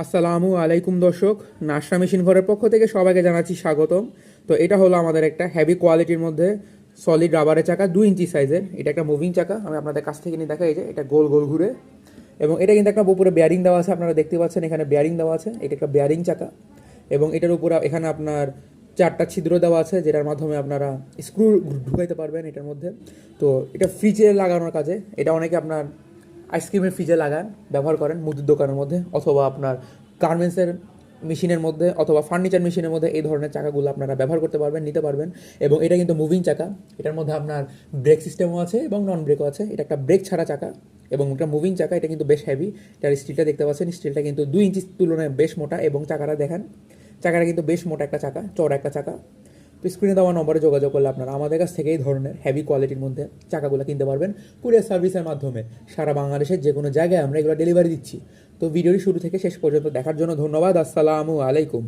আসসালামু আলাইকুম দর্শক নাশরা মেশিন ঘরের পক্ষ থেকে সবাইকে জানাচ্ছি স্বাগতম। তো এটা হলো আমাদের একটা হেভি কোয়ালিটির মধ্যে সলিড রাবারের চাকা, দুই ইঞ্চি সাইজের এটা একটা মুভিং চাকা, আমি আপনাদের কাছ থেকে নিয়ে দেখা এই যে, এটা গোল গোল ঘুরে। এবং এটা কিন্তু একটা উপরে বেয়ারিং দেওয়া আছে, আপনারা দেখতে পাচ্ছেন এখানে বেয়ারিং দেওয়া আছে, এটা একটা বেয়ারিং চাকা। এবং এটার উপরে এখানে আপনার চারটা ছিদ্র দেওয়া আছে, যেটার মাধ্যমে আপনারা স্ক্রু ঢুকাইতে পারবেন এটার মধ্যে। তো এটা ফ্রিজে লাগানোর কাজে, এটা অনেকে আপনার আইসক্রিমের ফ্রিজে লাগান, ব্যবহার করেন মুদির দোকানের মধ্যে অথবা আপনার গার্মেন্টসের মেশিনের মধ্যে অথবা ফার্নিচার মেশিনের মধ্যে এই ধরনের চাকাগুলো আপনারা ব্যবহার করতে পারবেন, নিতে পারবেন এবং এটা কিন্তু মুভিং চাকা। এটার মধ্যে আপনার ব্রেক সিস্টেমও আছে এবং নন ব্রেকও আছে। এটা একটা ব্রেক ছাড়া চাকা এবং এটা মুভিং চাকা, এটা কিন্তু বেশ হেভি এটার স্টিলটা দেখতে পাচ্ছেন, স্টিলটা কিন্তু দুই ইঞ্চির তুলনায় বেশ মোটা এবং চাকাটা দেখেন, চাকাটা কিন্তু বেশ মোটা একটা চাকা চড়া একটা চাকা। তো স্ক্রিনে দেওয়া নম্বরে যোগাযোগ করলে আপনারা আমাদের কাছ থেকে এই ধরনের হেভি কোয়ালিটির মধ্যে চাকাগুলো কিনতে পারবেন কুরিয়ার সার্ভিসের মাধ্যমে। সারা বাংলাদেশের যে কোনো জায়গায় আমরা এগুলো ডেলিভারি দিচ্ছি। তো ভিডিওটি শুরু থেকে শেষ পর্যন্ত দেখার জন্য ধন্যবাদ। আসসালামু আলাইকুম।